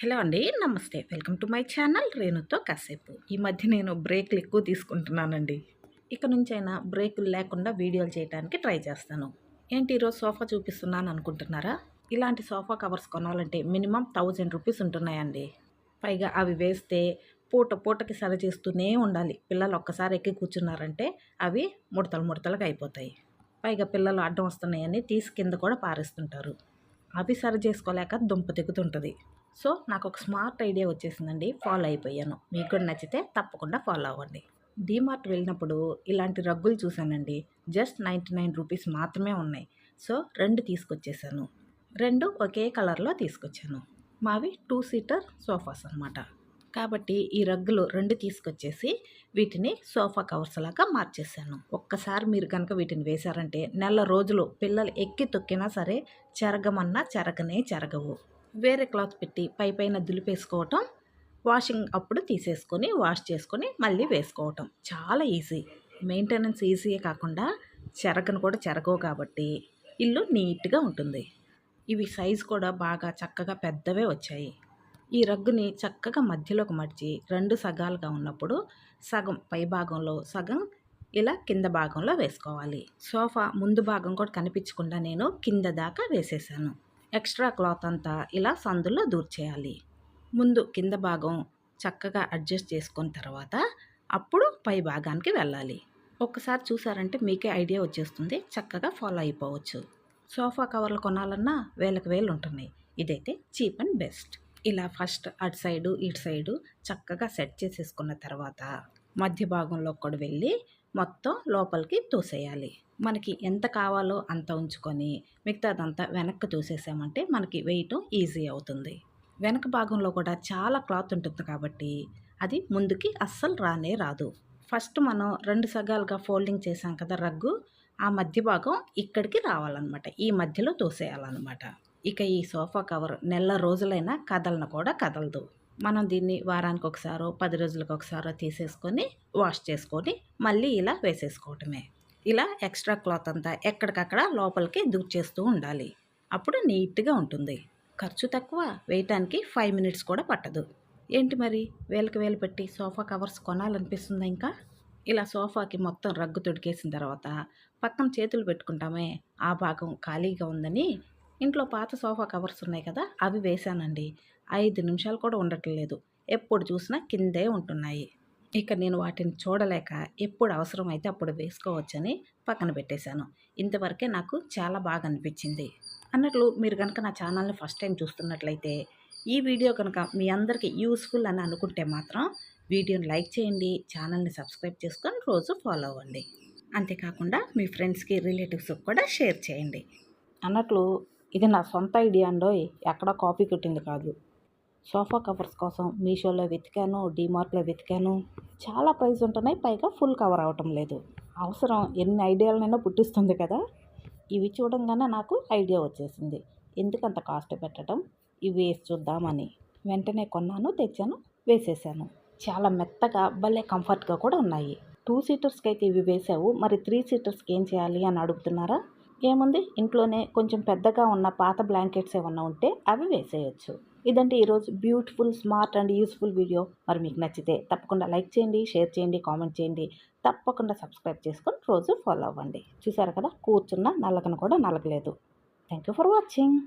Hello అండి నమస్తే. Welcome to my channel రేణుతో కాసేపు. ఈ మధ్య నేను బ్రేక్లు ఎక్కువ తీసుకుంటున్నానండి. ఇక నుంచైనా బ్రేకులు లేకుండా వీడియోలు చేయడానికి ట్రై చేస్తాను. ఏంటి ఈరోజు సోఫా చూపిస్తున్నాను అనుకుంటున్నారా? ఇలాంటి సోఫా కవర్స్ కొనాలంటే మినిమం థౌజండ్ రూపీస్ ఉంటున్నాయండి. పైగా అవి వేస్తే పూట పూటకి సరి చేస్తూనే ఉండాలి. పిల్లలు ఒక్కసారి ఎక్కి కూర్చున్నారంటే అవి ముడతలు ముడతలుగా అయిపోతాయి. పైగా పిల్లలు అడ్డం వస్తున్నాయని తీసి కింద కూడా పారేస్తుంటారు. అవి సరి చేసుకోలేక దుంప తెగుతుంటుంది. సో నాకు ఒక స్మార్ట్ ఐడియా వచ్చేసిందండి. ఫాలో అయిపోయాను. మీకు కూడా నచ్చితే తప్పకుండా ఫాలో అవ్వండి. డీమార్ట్ వెళ్ళినప్పుడు ఇలాంటి రగ్గులు చూశానండి. జస్ట్ నైంటీ నైన్ రూపీస్ మాత్రమే ఉన్నాయి. సో రెండు తీసుకొచ్చేసాను. రెండు ఒకే కలర్లో తీసుకొచ్చాను. మావి టూ సీటర్ సోఫాస్ అనమాట కాబట్టి ఈ రగ్గులు రెండు తీసుకొచ్చేసి వీటిని సోఫా కవర్స్ లాగా మార్చేసాను ఒక్కసారి మీరు కనుక వీటిని వేశారంటే నెల రోజులు పిల్లలు ఎక్కి తొక్కినా సరే చెరగమన్నా చెరగనే చెరగవు. వేరే క్లాత్ పెట్టి పై పైన దులిపేసుకోవటం వాషింగ్ అప్పుడు తీసేసుకొని వాష్ చేసుకొని మళ్ళీ వేసుకోవటం. చాలా ఈజీ. మెయింటెనెన్స్ ఈజీయే కాకుండా చెరగను కూడా చెరగవు కాబట్టి ఇల్లు నీట్గా ఉంటుంది. ఇవి సైజు కూడా బాగా చక్కగా పెద్దవే వచ్చాయి. ఈ రగ్గుని చక్కగా మధ్యలోకి మడిచి రెండు సగాలుగా ఉన్నప్పుడు సగం పై భాగంలో సగం ఇలా కింద భాగంలో వేసుకోవాలి. సోఫా ముందు భాగం కూడా కనిపించకుండా నేను కింద దాకా వేసేసాను. ఎక్స్ట్రా క్లాత్ అంతా ఇలా సందులో దూర్చేయాలి ముందు కింద భాగం చక్కగా అడ్జస్ట్ చేసుకున్న తర్వాత అప్పుడు పై భాగానికి వెళ్ళాలి. ఒక్కసారి చూసారంటే మీకే ఐడియా వచ్చేస్తుంది. చక్కగా ఫాలో అయిపోవచ్చు. సోఫా కవర్లు కొనాలన్నా వేలకు వేలు ఉంటున్నాయి. ఇదైతే చీప్ అండ్ బెస్ట్. ఇలా ఫస్ట్ అటు సైడు ఇటు సైడు చక్కగా సెట్ చేసేసుకున్న తర్వాత మధ్య భాగంలో కూడా వెళ్ళి మొత్తం లోపలికి తోసేయాలి. మనకి ఎంత కావాలో అంత ఉంచుకొని మిగతాదంతా వెనక్కి తోసేసామంటే మనకి వేయటం ఈజీ అవుతుంది. వెనక భాగంలో కూడా చాలా క్లాత్ ఉంటుంది కాబట్టి అది ముందుకి అస్సలు రానే రాదు. ఫస్ట్ మనం రెండు సగాలుగా ఫోల్డింగ్ చేసాం కదా రగ్గు ఆ మధ్య భాగం ఇక్కడికి రావాలన్నమాట. ఈ మధ్యలో తోసేయాలన్నమాట. ఇక ఈ సోఫా కవర్ నెల రోజులైనా కదలను కూడా కదలదు. మనం దీన్ని వారానికి ఒకసారో పది రోజులకు ఒకసారో తీసేసుకొని వాష్ చేసుకొని మళ్ళీ ఇలా వేసేసుకోవటమే. ఇలా ఎక్స్ట్రా క్లాత్ అంతా ఎక్కడికక్కడ లోపలికి దూచేస్తూ ఉండాలి. అప్పుడు నీట్గా ఉంటుంది. ఖర్చు తక్కువ వేయటానికి ఫైవ్ మినిట్స్ కూడా పట్టదు. ఏంటి మరి? వేలకు వేలు పెట్టి సోఫా కవర్స్ కొనాలనిపిస్తుంది ఇంకా? ఇలా సోఫాకి మొత్తం రగ్గు తొడికేసిన తర్వాత పక్కన చేతులు పెట్టుకుంటామే ఆ భాగం ఖాళీగా ఉందని ఇంట్లో పాత సోఫా కవర్స్ ఉన్నాయి కదా అవి వేశానండి. ఐదు నిమిషాలు కూడా ఉండట్లేదు. ఎప్పుడు చూసినా కిందే ఉంటున్నాయి. ఇక నేను వాటిని చూడలేక ఎప్పుడు అవసరమైతే అప్పుడు వేసుకోవచ్చని పక్కన పెట్టేశాను. ఇంతవరకే నాకు చాలా బాగా అనిపించింది. అన్నట్లు మీరు కనుక నా ఛానల్ని ఫస్ట్ టైం చూస్తున్నట్లయితే ఈ వీడియో కనుక మీ అందరికీ యూస్ఫుల్ అని అనుకుంటే మాత్రం వీడియోని లైక్ చేయండి ఛానల్ని సబ్స్క్రైబ్ చేసుకొని రోజు ఫాలో అవ్వండి. అంతేకాకుండా మీ ఫ్రెండ్స్కి రిలేటివ్స్కి కూడా షేర్ చేయండి. అన్నట్లు ఇది నా సొంత ఐడియా అండో ఎక్కడ కాపీ కొట్టింది కాదు. సోఫా కవర్స్ కోసం మీషోలో వెతికాను డీమార్ట్లో వెతికాను. చాలా ప్రైస్ ఉంటున్నాయి పైగా ఫుల్ కవర్ అవటం లేదు. అవసరం ఎన్ని ఐడియాలనైనా పుట్టిస్తుంది కదా. ఇవి చూడంగానే నాకు ఐడియా వచ్చేసింది. ఎందుకంత కాస్ట్ పెట్టడం? ఇవి వేసి చూద్దామని. వెంటనే కొన్నాను తెచ్చాను వేసేసాను. చాలా మెత్తగా భలే కంఫర్ట్గా కూడా ఉన్నాయి. టూ సీటర్స్కి అయితే ఇవి వేసావు. మరి త్రీ సీటర్స్కి ఏం చేయాలి అని అడుగుతున్నారా? ఏముంది? ఇంట్లోనే కొంచెం పెద్దగా ఉన్న పాత బ్లాంకెట్స్ ఏమన్నా ఉంటే అవి వేసేయచ్చు. ఇదంటే ఈరోజు beautiful smart and useful video మరి మీకు నచ్చితే తప్పకుండా లైక్ చేయండి షేర్ చేయండి కామెంట్ చేయండి. తప్పకుండా సబ్స్క్రైబ్ చేసుకొని రోజు ఫాలో అవ్వండి. చూసారు కదా? కూర్చున్న నలకను కూడా నలగలేదు. Thank you for watching